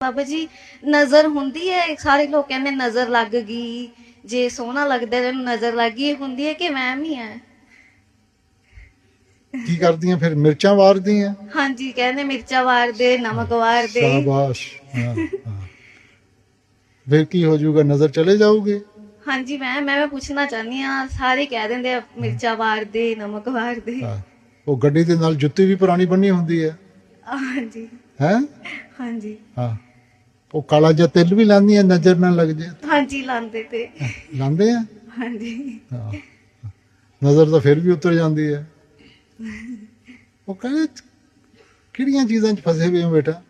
ਬਾਬਾ ਜੀ ਨਜ਼ਰ ਹੁੰਦੀ ਹੈ ਸਾਰੇ ਲੋਕ ਕਹਿੰਦੇ ਨਜ਼ਰ ਲੱਗ ਗਈ ਜੇ ਸੋਹਣਾ ਲੱਗਦਾ ਇਹਨੂੰ ਨਜ਼ਰ ਲੱਗ ਗਈ ਇਹ ਹੁੰਦੀ ਹੈ ਕਿ ਵਹਿਮ ਹੀ ਹੈ। ਕੀ ਕਰਦੀਆਂ ਫਿਰ? ਮਿਰਚਾਂ ਵਾਰਦੀਆਂ? ਹਾਂਜੀ ਕਹਿੰਦੇ ਮਿਰਚਾਂ ਵਾਰ ਦੇ ਨਮਕ ਵਾਰ ਦੇ ਸ਼ਾਬਾਸ਼ ਹਾਂ ਹਾਂ। ਫਿਰ ਕੀ ਹੋ ਜਾਊਗਾ? ਨਜ਼ਰ ਚਲੇ ਜਾਊਗੇ? ਹਾਂਜੀ ਮੈਂ ਮੈਂ ਪੁੱਛਣਾ ਚਾਹਨੀ ਆ ਸਾਰੇ ਕਹਿ ਦਿੰਦੇ ਆ ਮਿਰਚਾਂ ਵਾਰ ਦੇ ਨਮਕ ਵਾਰ ਦੇ ਹਾਂ। ਉਹ ਗੱਡੀ ਦੇ ਨਾਲ ਜੁੱਤੀ ਵੀ ਪੁਰਾਣੀ ਬੰਨੀ ਹੁੰਦੀ ਹੈ। ਹਾਂਜੀ। ਹੈ? ਹਾਂਜੀ। ਹਾਂ। ਉਹ ਕਾਲਾ ਜਿਹਾ ਤਿਲ ਵੀ ਲਾਉਂਦੀਆਂ ਨਜ਼ਰ ਨਾ ਲੱਗ ਜੇ। ਹਾਂਜੀ ਲਾਂਦੇ ਤੇ। ਲਾਉਂਦੇ ਆ? ਹਾਂਜੀ। ਹਾਂ। ਨਜ਼ਰ ਤਾਂ ਫਿਰ ਵੀ ਉਤਰ ਜਾਂਦੀ ਹੈ। ਉਹ ਕਹਿੰਦੇ ਕਿਹੜੀਆਂ ਚੀਜ਼ਾਂ 'ਚ ਫਸੇ ਹੋਏ ਹੋ ਬੇਟਾ?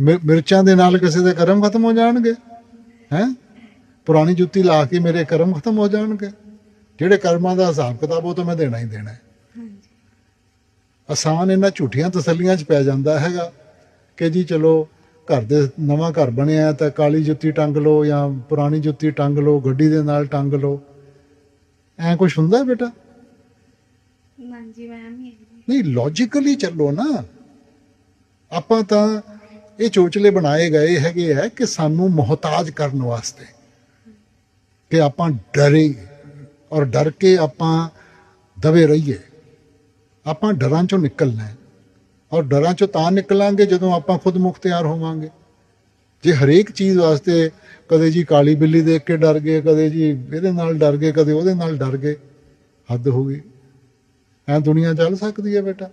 ਮਿਰਚਾਂ ਦੇ ਨਾਲ ਕਿਸੇ ਦੇ ਕਰਮ ਖਤਮ ਹੋ ਜਾਣਗੇ? ਹੈ? ਪੁਰਾਣੀ ਜੁੱਤੀ ਲਾ ਕੇ ਮੇਰੇ ਕਰਮ ਖਤਮ ਹੋ ਜਾਣਗੇ? ਜਿਹੜੇ ਕਰਮਾਂ ਦਾ ਹਿਸਾਬ ਕਿਤਾਬ ਉਹ ਤਾਂ ਮੈਂ ਦੇਣਾ ਹੀ ਦੇਣਾ ਹੈ। ਆਸਾਨ ਇਹਨਾਂ ਝੂਠੀਆਂ ਤਸੱਲੀਆਂ 'ਚ ਪੈ ਜਾਂਦਾ ਹੈਗਾ ਕਿ ਜੀ ਚਲੋ ਘਰ ਦੇ ਨਵਾਂ ਘਰ ਬਣਿਆ ਤਾਂ ਕਾਲੀ ਜੁੱਤੀ ਟੰਗ ਲਓ ਜਾਂ ਪੁਰਾਣੀ ਜੁੱਤੀ ਟੰਗ ਲਓ ਗੱਡੀ ਦੇ ਨਾਲ ਟੰਗ ਲਓ। ਐ ਕੁਝ ਹੁੰਦਾ ਬੇਟਾ? ਹਾਂਜੀ ਨਹੀਂ ਲੌਜੀਕਲੀ ਚੱਲੋ ਨਾ। ਆਪਾਂ ਤਾਂ ਇਹ ਚੋਚਲੇ ਬਣਾਏ ਗਏ ਹੈਗੇ ਹੈ ਕਿ ਸਾਨੂੰ ਮੁਹਤਾਜ ਕਰਨ ਵਾਸਤੇ ਕਿ ਆਪਾਂ ਡਰੇ ਔਰ ਡਰ ਕੇ ਆਪਾਂ ਦਬੇ ਰਹੀਏ। ਆਪਾਂ ਡਰਾਂ ਚੋਂ ਨਿਕਲਣਾ ਹੈ। ਔਰ ਡਰਾਂ ਚੋਂ ਤਾਂ ਨਿਕਲਾਂਗੇ ਜਦੋਂ ਆਪਾਂ ਖੁਦ ਮੁਖਤਿਆਰ ਹੋਵਾਂਗੇ। ਜੇ ਹਰੇਕ ਚੀਜ਼ ਵਾਸਤੇ ਕਦੇ ਜੀ ਕਾਲੀ ਬਿੱਲੀ ਦੇਖ ਕੇ ਡਰ ਗਏ, ਕਦੇ ਜੀ ਇਹਦੇ ਨਾਲ ਡਰ ਗਏ, ਕਦੇ ਉਹਦੇ ਨਾਲ ਡਰ ਗਏ, ਹੱਦ ਹੋ ਗਈ। ਐ ਦੁਨੀਆ ਚੱਲ ਸਕਦੀ ਹੈ ਬੇਟਾ।